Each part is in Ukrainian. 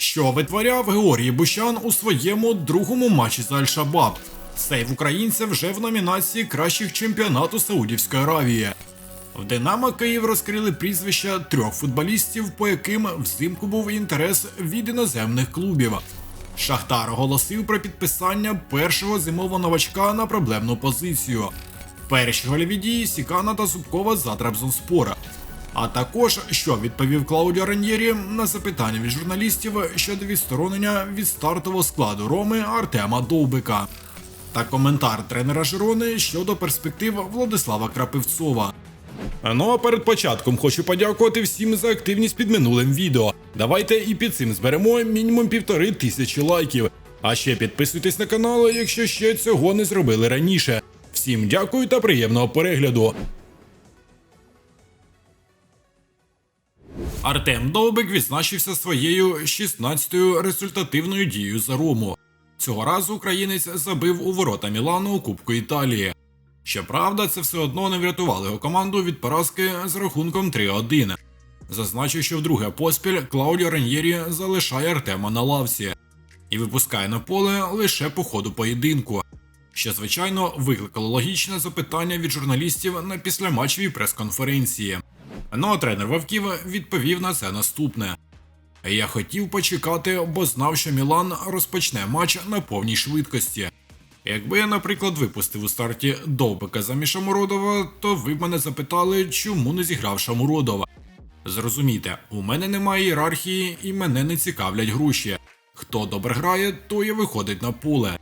Що витворяв Георгій Бущан у своєму другому матчі з Аль-Шабаб? Сейв українця вже в номінації кращих чемпіонату Саудівської Аравії. В Динамо Київ розкрили прізвища трьох футболістів, по яким взимку був інтерес від іноземних клубів. Шахтар оголосив про підписання першого зимового новачка на проблемну позицію. Перші гольові дії Сікана та Зубкова за Трабзонспора. А також, що відповів Клаудіо Раньєрі на запитання від журналістів щодо відсторонення від стартового складу Роми Артема Довбика. Та коментар тренера Жирони щодо перспектив Владислава Крапивцова. Ну а перед початком хочу подякувати всім за активність під минулим відео. Давайте і під цим зберемо мінімум півтори тисячі лайків. А ще підписуйтесь на канал, якщо ще цього не зробили раніше. Всім дякую та приємного перегляду. Артем Довбик відзначився своєю 16-ю результативною дією за Рому. Цього разу українець забив у ворота Мілану у Кубку Італії. Щоправда, це все одно не врятувало його команду від поразки з рахунком 3-1. Зазначив, що вдруге поспіль Клаудіо Раньєрі залишає Артема на лавці і випускає на поле лише по ходу поєдинку, що звичайно викликало логічне запитання від журналістів на післяматчевій прес-конференції. Ну а тренер Вовків відповів на це наступне. Я хотів почекати, бо знав, що Мілан розпочне матч на повній швидкості. Якби я, наприклад, випустив у старті Довбика замість Шамуродова, то ви б мене запитали, чому не зіграв Шамуродова. Зрозумійте, у мене немає ієрархії і мене не цікавлять гроші. Хто добре грає, той і виходить на поле.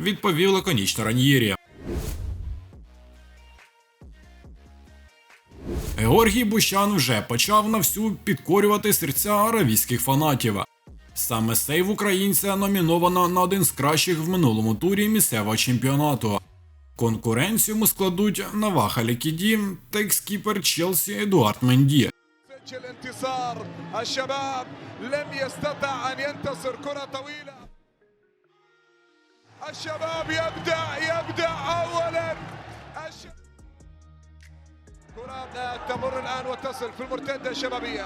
Відповів лаконічно Раньєрі. Георгій Бущан вже почав на всю підкорювати серця аравійських фанатів. Саме сейв українця номіновано на один з кращих в минулому турі місцевого чемпіонату. Конкуренцію йому складуть Наваха Лікіді та екскіпер Челсі Едуард Менді. سجل انتصار الشباب لم يستطع ان ينتصر كرة طويلة الشباب يبدأ يبدأ كرة تمر الان وتصل في المرتدة الشبابية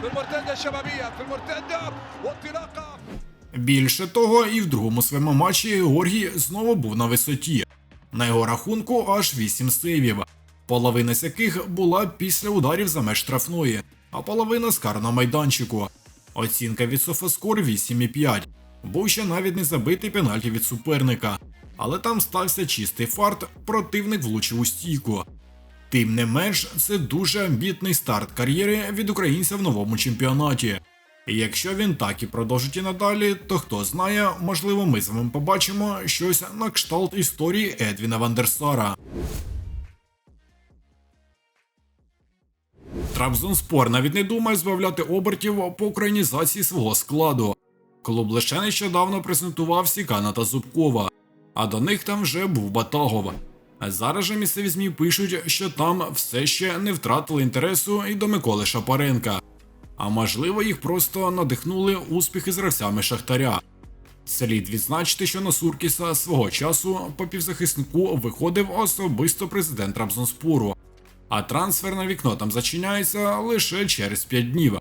في المرتدة الشبابية في المرتدة وانطلاقة Більше того, і в другому своєму матчі Георгій знову був на висоті. На його рахунку аж 8 сейвів, половина з яких була після ударів за меж штрафної, а половина з карного майданчику. Оцінка від Софаскор 8,5. Був ще навіть не забитий пенальті від суперника, але там стався чистий фарт, противник влучив у стійку. Тим не менш, це дуже амбітний старт кар'єри від українця в новому чемпіонаті. Якщо він так і продовжить і надалі, то хто знає, можливо, ми з вами побачимо щось на кшталт історії Едвіна Вандерсара. Трабзонспор навіть не думає збавляти обертів по українізації свого складу. Клуб лише нещодавно презентував Сікана та Зубкова, а до них там вже був Батагов. Зараз же місцеві ЗМІ пишуть, що там все ще не втратили інтересу і до Миколи Шапаренка. А можливо, їх просто надихнули успіхи з гравцями Шахтаря. Слід відзначити, що на Суркіса свого часу по півзахиснику виходив особисто президент Трабзонспору, а трансферне вікно там зачиняється лише через 5 днів.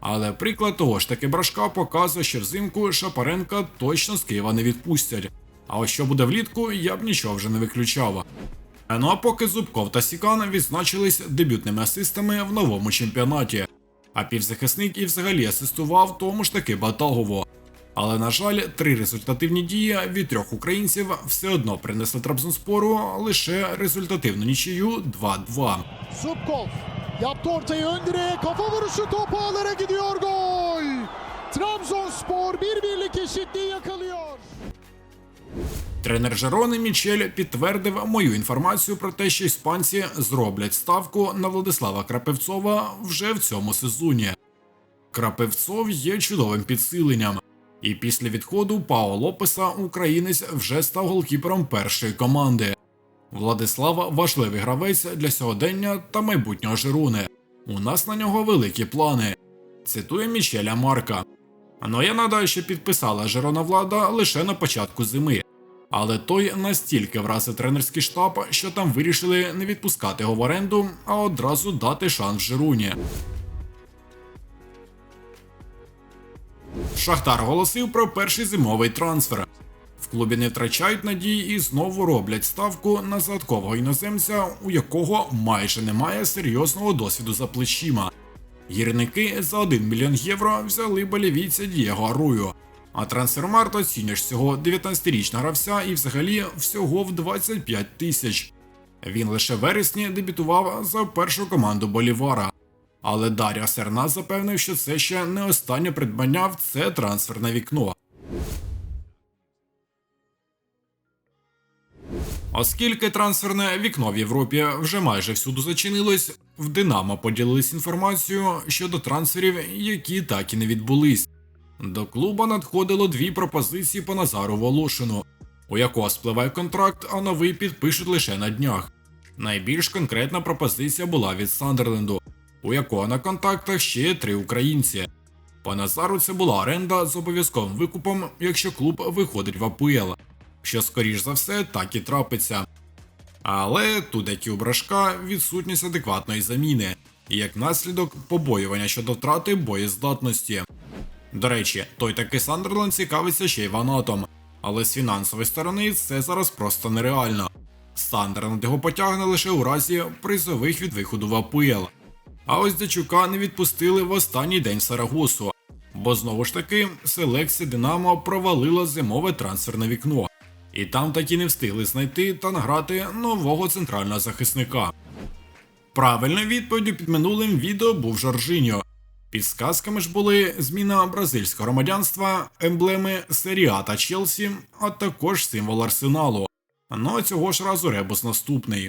Але приклад того ж таки брашка показує, що взимку Шапаренка точно з Києва не відпустять. А ось що буде влітку, я б нічого вже не виключав. Ну а поки Зубков та Сікан відзначились дебютними асистами в новому чемпіонаті. А півзахисник і взагалі асистував тому ж таки Батагово. Але на жаль, три результативні дії від трьох українців все одно принесли Трабзонспору лише результативну нічию 2-2. Zubkov yaptı ortayı ön direğe kafa vuruşu top ağlara gidiyor gol. Trabzonspor. Тренер Жерони Мічель підтвердив мою інформацію про те, що іспанці зроблять ставку на Владислава Крапивцова вже в цьому сезоні. Крапивцов є чудовим підсиленням, і після відходу Пао Лопеса українець вже став голкіпером першої команди. Владислав важливий гравець для сьогодення та майбутнього Жерони. У нас на нього великі плани. Цитує Мічеля Марка. Ну я нагадаю, що підписала Жерона влада лише на початку зими. Але той настільки вразив тренерський штаб, що там вирішили не відпускати його в оренду, а одразу дати шанс Жируні. Шахтар оголосив про перший зимовий трансфер. В клубі не втрачають надії і знову роблять ставку на загадкового іноземця, у якого майже немає серйозного досвіду за плечима. Гірники за 1 мільйон євро взяли болівійця Дієго Арую. А трансфермарт оцінюєш цього 19-річного гравця і взагалі всього в 25 тисяч. Він лише вересні дебютував за першу команду Болівара. Але Дар'я Серна запевнив, що це ще не останнє придбання в це трансферне вікно. Оскільки трансферне вікно в Європі вже майже всюди зачинилось, в Динамо поділились інформацією щодо трансферів, які так і не відбулись. До клуба надходило дві пропозиції по Назару Волошину, у якого спливає контракт, а новий підпишуть лише на днях. Найбільш конкретна пропозиція була від Сандерленду, у якого на контактах ще три українці. По Назару це була оренда з обов'язковим викупом, якщо клуб виходить в АПЛ, що скоріш за все так і трапиться. Але тут, у брашка, відсутність адекватної заміни, і як наслідок побоювання щодо втрати боєздатності. До речі, той таки Сандерленд цікавиться ще й ванатом, але з фінансової сторони це зараз просто нереально. Сандерленд його потягне лише у разі призових від виходу в АПЛ. А ось Дячука не відпустили в останній день Сарагосу, бо знову ж таки селекція Динамо провалила зимове трансферне вікно, і там таки не встигли знайти та награти нового центрального захисника. Правильною відповіддю під минулим відео був Жоржиньо. Підсказками ж були зміна бразильського громадянства, емблеми Серіа та Челсі, а також символ арсеналу. Ну а цього ж разу ребус наступний.